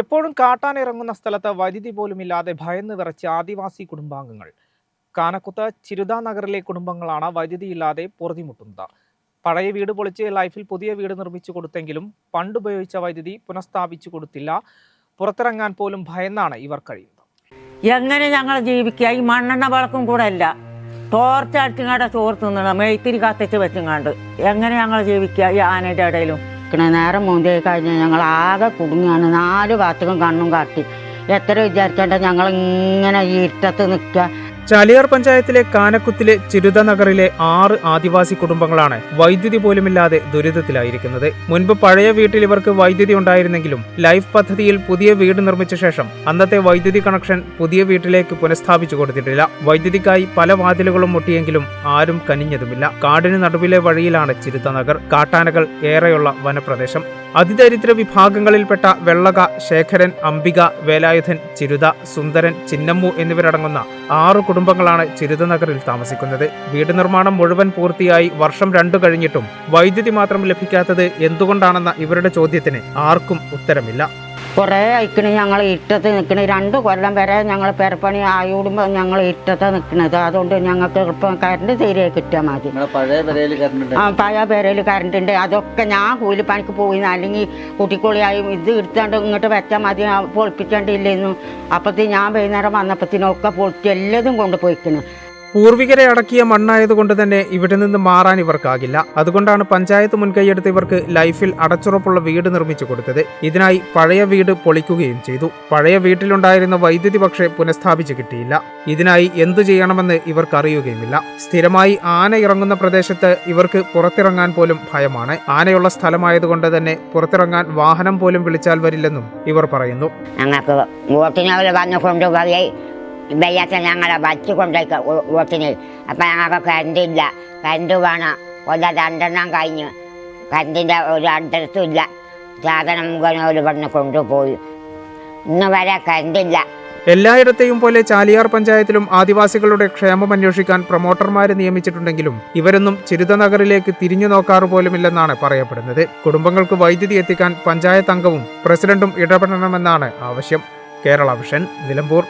എപ്പോഴും കാട്ടാൻ ഇറങ്ങുന്ന സ്ഥലത്ത് വൈദ്യുതി പോലുമില്ലാതെ ഭയന്ന് വിറച്ച ആദിവാസി കുടുംബാംഗങ്ങൾ. കാനക്കുത്ത് ചിരുത നഗറിലെ കുടുംബങ്ങളാണ് വൈദ്യുതിയില്ലാതെ പൊറുതിമുട്ടുന്നത്. പഴയ വീട് പൊളിച്ച് ലൈഫിൽ പുതിയ വീട് നിർമ്മിച്ചു കൊടുത്തെങ്കിലും പണ്ടുപയോഗിച്ച വൈദ്യുതി പുനഃസ്ഥാപിച്ചു കൊടുത്തില്ല. പുറത്തിറങ്ങാൻ പോലും ഭയന്നാണ് ഇവർ കഴിയുന്നത്. എങ്ങനെ ഞങ്ങൾ ജീവിക്കുക? ഈ മണ്ണെണ്ണ വിളക്കും കൂടെ അല്ല. ടോർച്ച് അടിച്ചുങ്ങാണ്ട് നിന്നാണ് മെയ്ത്തിരി കത്തിച്ച് വെച്ചുങ്ങാണ്ട്. എങ്ങനെ ഞങ്ങൾ ജീവിക്കുക? ഈ ആനയുടെ ഇടയിലും. നിൽക്കണ നേരം മൂന്തി കഴിഞ്ഞാൽ ഞങ്ങൾ ആകെ കുടുങ്ങിയാണ്. നാല് ഭാഗത്തും കണ്ണും കാട്ടി. എത്ര വിചാരിക്കേണ്ട ഞങ്ങൾ ഇങ്ങനെ ഇരുട്ടത്ത് നിൽക്കുക ചാലിയാർ പഞ്ചായത്തിലെ കാനക്കുത്തിലെ ചിരുത നഗറിലെ ആറ് ആദിവാസി കുടുംബങ്ങളാണ് വൈദ്യുതി പോലുമില്ലാതെ ദുരിതത്തിലായിരിക്കുന്നത്. മുൻപ് പഴയ വീട്ടിൽ ഇവർക്ക് വൈദ്യുതി ഉണ്ടായിരുന്നെങ്കിലും ലൈഫ് പദ്ധതിയിൽ പുതിയ വീട് നിർമ്മിച്ച ശേഷം അന്നത്തെ വൈദ്യുതി കണക്ഷൻ പുതിയ വീട്ടിലേക്ക് പുനഃസ്ഥാപിച്ചു കൊടുത്തിട്ടില്ല. വൈദ്യുതിക്കായി പല വാതിലുകളും മുട്ടിയെങ്കിലും ആരും കനിഞ്ഞതുമില്ല. കാടിന് നടുവിലെ വഴിയിലാണ് ചിരുത നഗർ കാട്ടാനകൾ ഏറെയുള്ള വനപ്രദേശം. അതിദരിദ്ര വിഭാഗങ്ങളിൽപ്പെട്ട വെള്ളക ശേഖരൻ അംബിക വേലായുധൻ ചിരുത സുന്ദരൻ ചിന്നമ്മു എന്നിവരടങ്ങുന്ന ആറ് കുടുംബങ്ങളാണ് ചിരുത നഗറിൽ താമസിക്കുന്നത്. വീട് നിർമ്മാണം മുഴുവൻ പൂർത്തിയായി വർഷം രണ്ടു കഴിഞ്ഞിട്ടും വൈദ്യുതി മാത്രം ലഭിക്കാത്തത് എന്തുകൊണ്ടാണെന്ന ഇവരുടെ ചോദ്യത്തിന് ആർക്കും ഉത്തരമില്ല. കുറേ അയക്കണ് ഞങ്ങൾ ഇട്ടത്ത് നിൽക്കണ് രണ്ട് കൊല്ലം വരെ ഞങ്ങൾ പെരപ്പണി ആയിടുമ്പോൾ ഞങ്ങൾ ഇട്ടത്ത് നിൽക്കണത് അതുകൊണ്ട് ഞങ്ങൾക്ക് ഇപ്പം കറണ്ട് തീരെ കിട്ടിയാൽ മതി. ആ പഴയ പേരയിൽ കറണ്ട് ഉണ്ട്. അതൊക്കെ ഞാൻ കൂലിപ്പണിക്ക് പോയി അല്ലെങ്കിൽ കുട്ടിക്കുളിയായും ഇത് എടുത്താണ്ട് ഇങ്ങോട്ട് വെച്ചാൽ മതി. പൊളിപ്പിക്കേണ്ടിയില്ലെന്നു. അപ്പത്തി ഞാൻ വൈകുന്നേരം വന്നപ്പത്തിനൊക്കെ പൊളിച്ച് എല്ലാതും കൊണ്ടുപോയിക്കണ്. പൂർവികരെ അടക്കിയ മണ്ണായതുകൊണ്ട് തന്നെ ഇവിടെ നിന്ന് മാറാൻ ഇവർക്കാകില്ല. അതുകൊണ്ടാണ് പഞ്ചായത്ത് മുൻകൈയെടുത്ത് ഇവർക്ക് ലൈഫിൽ അടച്ചുറപ്പുള്ള വീട് നിർമ്മിച്ചു കൊടുത്തത്. ഇതിനായി പഴയ വീട് പൊളിക്കുകയും ചെയ്തു. പഴയ വീട്ടിലുണ്ടായിരുന്ന വൈദ്യുതി പക്ഷേ പുനഃസ്ഥാപിച്ചു കിട്ടിയില്ല. ഇതിനായി എന്തു ചെയ്യണമെന്ന് ഇവർക്കറിയുകയുമില്ല. സ്ഥിരമായി ആന ഇറങ്ങുന്ന പ്രദേശത്ത് ഇവർക്ക് പുറത്തിറങ്ങാൻ പോലും ഭയമാണ്. ആനയുള്ള സ്ഥലമായതുകൊണ്ട് തന്നെ പുറത്തിറങ്ങാൻ വാഹനം പോലും വിളിച്ചാൽ വരില്ലെന്നും ഇവർ പറയുന്നു. ഞങ്ങൾക്ക് വയ്യാത്ത ഞങ്ങളെ വച്ച് കൊണ്ടേക്ക് വോട്ടിന് അപ്പം ഞങ്ങൾക്ക് കരണ്ടില്ല. കരണ്ട് വേണം. കൊല്ല രണ്ടെണ്ണം കഴിഞ്ഞു. കരണ്ടിന്റെ ഒരു അഡ്രസ്സും ഇല്ല. സാധനം മുഖേന ഒരു പെണ്ണ് കൊണ്ടുപോയി. ഇന്ന് വരെ കരണ്ടില്ല. എല്ലായിടത്തെയും പോലെ ചാലിയാർ പഞ്ചായത്തിലും ആദിവാസികളുടെ ക്ഷേമം അന്വേഷിക്കാൻ പ്രൊമോട്ടർമാരെ നിയമിച്ചിട്ടുണ്ടെങ്കിലും ഇവരൊന്നും ചിരുത നഗറിലേക്ക് തിരിഞ്ഞു നോക്കാറു പോലുമില്ലെന്നാണ് പറയപ്പെടുന്നത്. കുടുംബങ്ങൾക്ക് വൈദ്യുതി എത്തിക്കാൻ പഞ്ചായത്ത് അംഗവും പ്രസിഡന്റും ഇടപെടണമെന്നാണ് ആവശ്യം. കേരള വിഷൻ നിലമ്പൂർ.